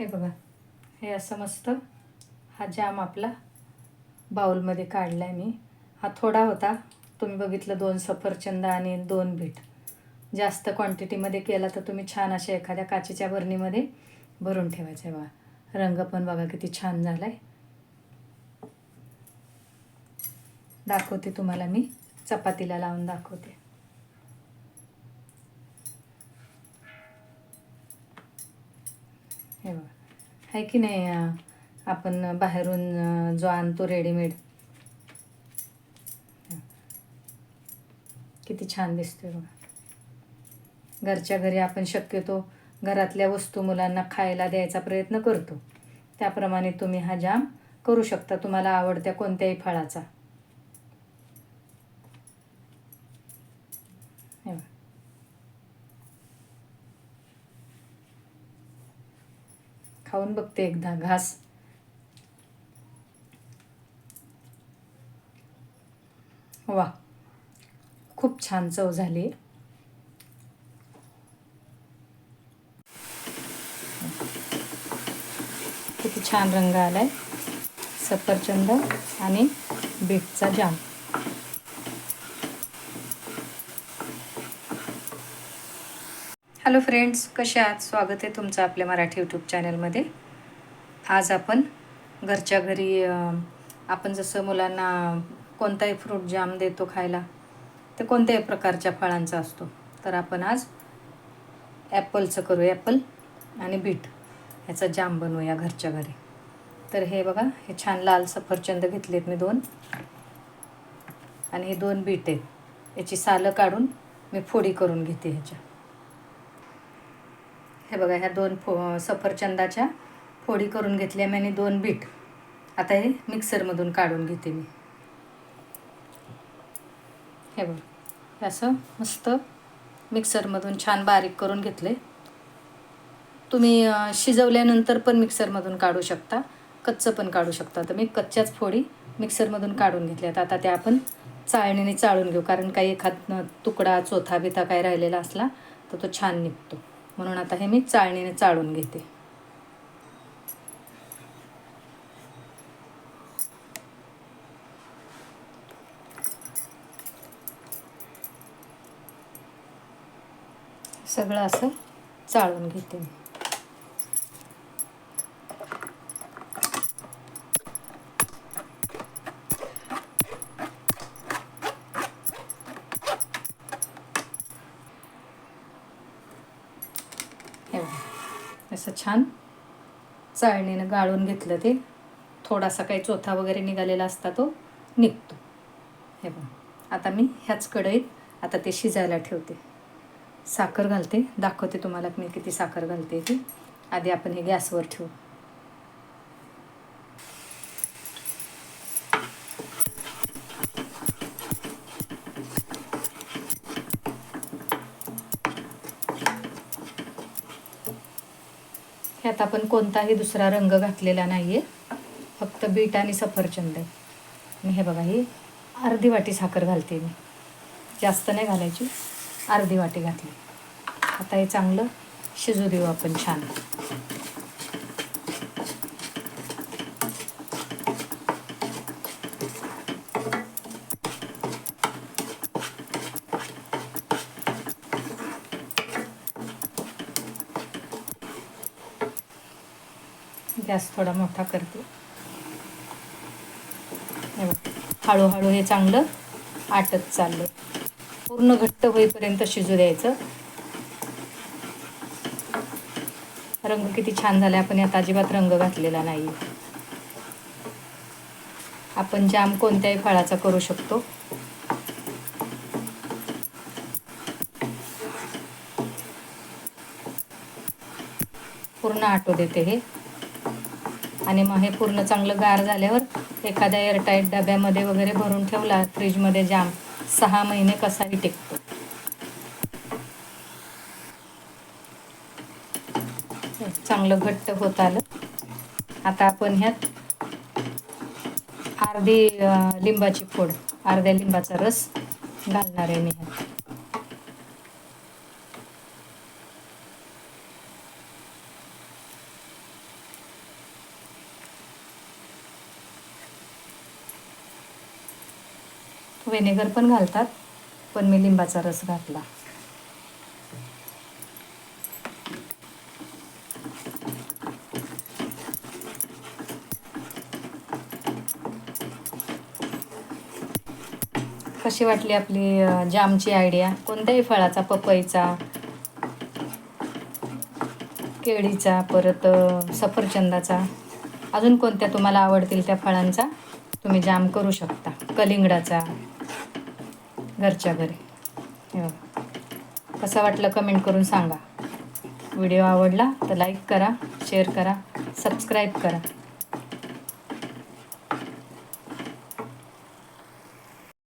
हे बघा हे असं मस्त हा जाम आपला बाऊलमध्ये काढला आहे मी. हा थोडा होता तुम्ही बघितलं दोन सफरचंद आणि दोन बीट. जास्त क्वांटिटीमध्ये केला तर तुम्ही छान अशा एखाद्या काचेच्या बरणीमध्ये भरून ठेवायचं आहे बघा. रंग पण बघा किती छान झाला आहे दाखवते तुम्हाला मी चपातीला लावून दाखवते हे बघा आहे की नाही आपण बाहेरून जो आणतो रेडीमेड किती छान दिसतोय बघा. घरच्या घरी आपण शक्यतो घरातल्या वस्तू मुलांना खायला द्यायचा प्रयत्न करतो. त्याप्रमाणे तुम्ही हा जाम करू शकता. तुम्हाला आवडत्या कोणत्याही फळाचा हे बघा. खाऊन बघते एकदा घास. वा खूप छान चव झाली. किती छान रंग आलाय. सफरचंद आणि बीटचा जाम. हॅलो फ्रेंड्स कसे आहात? स्वागत आहे तुमचं आपल्या मराठी यूट्यूब चॅनलमध्ये आज आपण घरच्या घरी आपण जसं मुलांना कोणताही फ्रूट जाम देतो खायला ते कोणत्याही प्रकारच्या फळांचा असतो. तर आपण आज ॲपलचं करू ॲपल आणि बीट ह्याचा जाम बनवूया घरच्या घरी. तर हे बघा हे छान लाल सफरचंद घेतलेत मी दोन. आणि हे दोन बीट आहेत. याची सालं काढून मी फोडी करून घेते ह्याच्या. हे बघा ह्या दोन फो सफरचंदाच्या फोडी करून घेतल्या मी आणि दोन बीट. आता हे मिक्सरमधून काढून घेते मी. हे बघ असं मस्त मिक्सरमधून छान बारीक करून घेतले. तुम्ही शिजवल्यानंतर पण मिक्सरमधून काढू शकता कच्चं पण काढू शकता. तर मी कच्च्याच फोडी मिक्सरमधून काढून घेतल्यात. आता त्या आपण चाळणीने चाळून घेऊ कारण काही एखाद तुकडा चोथा बिथा काय राहिलेला असला तर तो छान निघतो. म्हणून आता हे मी चाळणीने चाळून घेते. सगळं असं चाळून घेते मी. हे असं छान चाळणीनं गाळून घेतलं ते. थोडासा काही चोथा वगैरे निघालेला असता तो निघतो. हे बघ. आता मी ह्याच कढईत आता ते शिजायला ठेवते. साखर घालते. दाखवते तुम्हाला मी किती साखर घालते ती. आधी आपण हे गॅसवर ठेवू. ह्यात आपण कोणताही दुसरा रंग घातलेला नाही आहे फक्त बीट आणि सफरचंद आहे. आणि हे बघा ही अर्धी वाटी साखर घालते मी. जास्त नाही घालायची अर्धी वाटी घातली. आता हे चांगलं शिजू देऊ आपण छान. गॅस थोडा मोठा करते. हळूहळू हे चांगलं आटत चाललं. पूर्ण घट्ट होईपर्यंत शिजू द्यायचं. रंग किती छान झाला आपण यात अजिबात रंग घातलेला नाही. आपण जाम कोणत्याही फळाचा करू शकतो. पूर्ण आटो देते हे. आणि मग हे पूर्ण चांगलं गार झाल्यावर एखाद्या एअरटाईट डब्यामध्ये वगैरे भरून ठेवला फ्रीजमध्ये जाम सहा महिने कसाही टिकतो. चांगलं घट्ट होत आलं. आता आपण ह्यात अर्धी लिंबाची फोड अर्ध्या लिंबाचा रस घालणार आहे मी ह्यात. व्हिनेगर पण घालतात पण मी लिंबाचा रस घातला. कशी वाटली आपली जामची आयडिया कोणत्याही फळाचा पपईचा केळीचा परत सफरचंदाचा अजून कोणत्या तुम्हाला आवडतील त्या फळांचा? तुम्ही जाम करू शकता. कलिंगडाचा घरच्या घरी. हे कसं वाटलं कमेंट करून सांगा. व्हिडिओ आवडला तर लाईक करा शेअर करा सबस्क्राईब करा.